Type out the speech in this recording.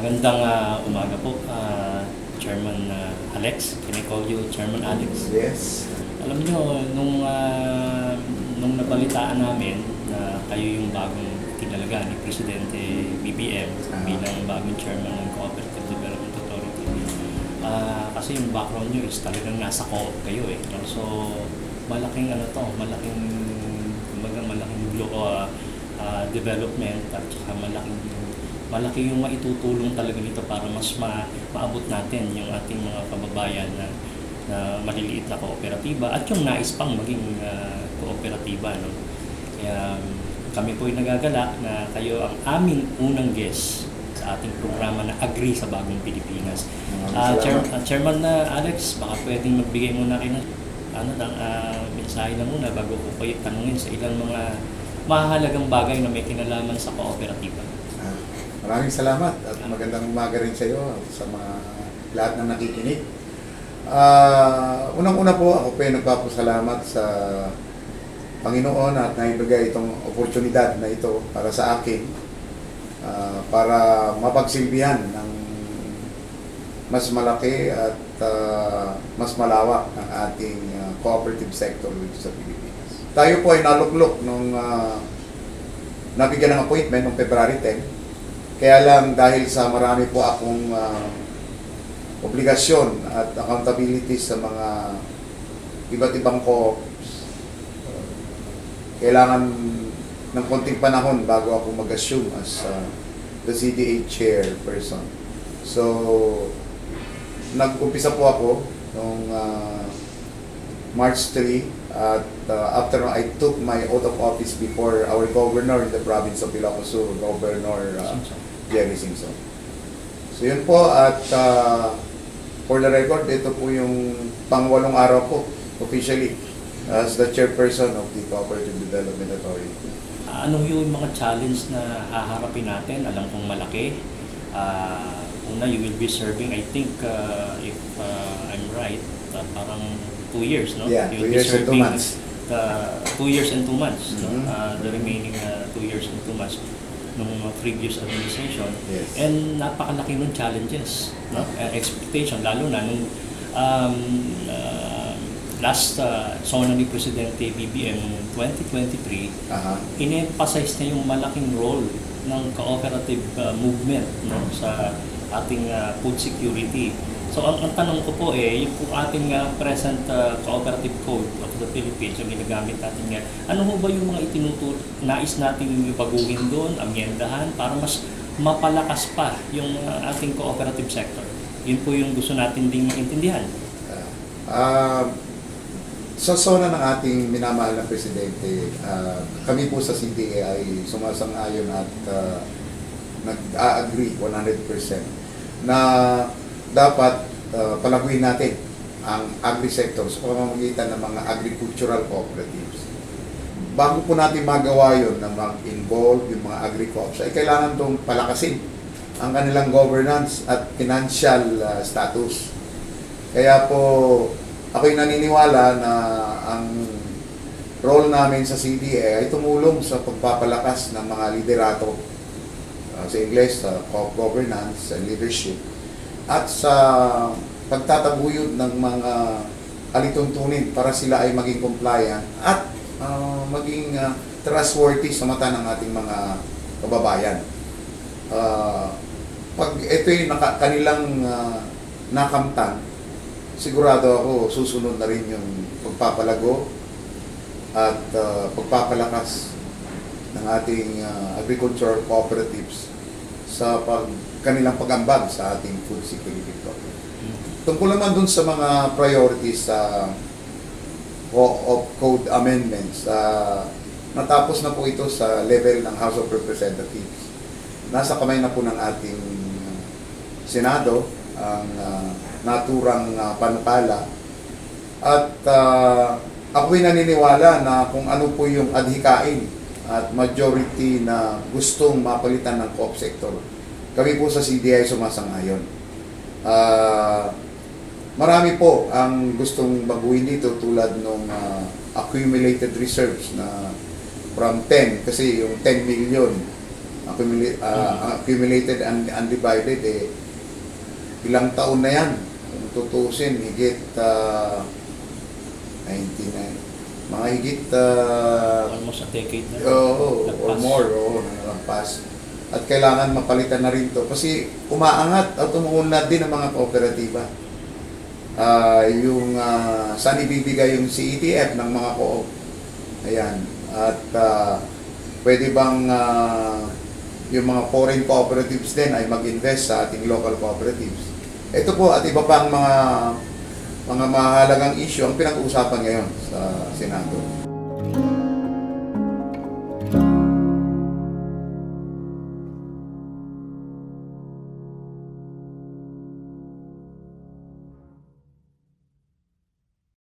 Magandang ah, umaga po, ah, Chairman ah, Alex. Can I call you Chairman Alex? Yes. Alam nyo, nung, ah, nung nabalitaan namin na kayo yung bagong kinalaga ni Presidente BBM Ah. bilang bagong Chairman ng Cooperative Development Authority, ah, kasi yung background nyo is talagang nasa co-op kayo eh. So, malaking ano to, malaking, kumbaga malaking glo- ah, ah, development at saka malaking malaki yung maitutulong talaga nito para mas ma maabot natin yung ating mga kababayan na, na maliliit na kooperatiba at yung nais pang maging ah, kooperatiba. No? Kaya um, kami po ay nagagalak na kayo ang aming unang guest sa ating programa na Agree sa Bagong Pilipinas. Ah, salamat. Chair- ah, Chairman na Alex, baka pwedeng magbigay muna kayo ng ano lang, ah, mensahe lang muna bago ko kayo tanungin sa ilang mga mahalagang bagay na may kinalaman sa kooperatiba. Maraming salamat at magandang umaga rin sa iyo sa mga lahat ng nakikinig. Ah, unang-una po ako po ay nagpapasalamat sa Panginoon at naibigay itong oportunidad na ito para sa akin ah, para mapagsilbihan ng mas malaki at ah, mas malawak ang ating ah, cooperative sector dito sa Pilipinas. Tayo po ay naluklok nung ah, nabigyan ng appointment noong February 10 kaya lang dahil sa marami po akong ah, obligasyon at accountability sa mga iba't ibang ah, kailangan ng konting panahon bago ako mag-assume as ah, the CDA chairperson. So, nag-umpisa po ako noong ah, March 3 at ah, after I took my oath of office before our governor in the province of Ilocos Governor ah, Jerry Simpson. So yun po at ah, for the record, ito po yung pangwalong araw ko officially as the chairperson of the Cooperative Development Authority. Ano yung mga challenge na haharapin natin? Alam kong malaki. Ah, una, you will be serving, I think, ah, if ah, I'm right, ah, parang two years, no? Yeah, You'll two years and two months. The two years and two months, no? Mhm. Ah, the remaining ah, two years and two months ah, previous administration. Yes. And napakalaki ng challenges, no? Uh, expectation, lalo na nung um, uh, last uh, SONA ni Presidente BBM noong 2023, Aha. in-emphasize niya yung malaking role ng cooperative uh, movement no, sa ating uh, food security. So ang, ang tanong ko po eh, yung po ating uh, present uh, cooperative code of the Philippines, yung ginagamit natin nga, ano ho ba yung mga itinutur, nais nating baguhin doon, amyendahan, para mas mapalakas pa yung uh, ating cooperative sector? Yun po yung gusto natin ding maintindihan. Ah, sa zona ng ating minamahal na presidente, ah, kami po sa CDA ay sumasang-ayon at ah, nag-agree 100% na dapat ah, palaguin natin ang agri-sector sa pamamagitan ng mga agricultural cooperatives. Bago po natin magawa yun na mag-involve yung mga agri-coops, ay kailangan itong palakasin ang kanilang governance at financial ah, status. Kaya po, ako'y naniniwala na ang role namin sa CDA ay tumulong sa pagpapalakas ng mga liderato uh, sa Ingles, sa co- governance and leadership at sa pagtataguyod ng mga alituntunin para sila ay maging compliant at uh, maging uh, trustworthy sa mata ng ating mga kababayan. Uh, pag ito'y naka, kanilang uh, nakamtan, sigurado ako susunod na rin yung pagpapalago at uh, pagpapalakas ng ating uh, agricultural cooperatives sa pag kanilang pagambag sa ating food security program. Tungkol naman dun sa mga priorities sa co-op code amendments, uh, natapos na po ito sa level ng House of Representatives. Nasa kamay na po ng ating uh, Senado ang uh, naturang uh, panukala at uh, ako'y naniniwala na kung ano po yung adhikain at majority na gustong mapalitan ng co-op sector, kami po sa CDI sumasang-ayon. Ah, marami po ang gustong baguhin dito tulad ng accumulated reserves na from 10 kasi yung 10 million accumulate, Mm. ah, accumulated and undivided, eh, ilang taon na yan. Kung tutusin, higit uh, 99, mga higit ah, Almost a decade na. Oo, or more, oo, nalalampas. At kailangan mapalitan na rin to kasi umaangat at umuunlad din ang mga kooperatiba. Ah, yung ah, saan ibibigay yung CETF ng mga co Ayan. At ah, pwede bang ah, yung mga foreign cooperatives din ay mag-invest sa ating local cooperatives. Ito po at iba pang mga mga mahalagang issue ang pinag-uusapan ngayon sa Senado.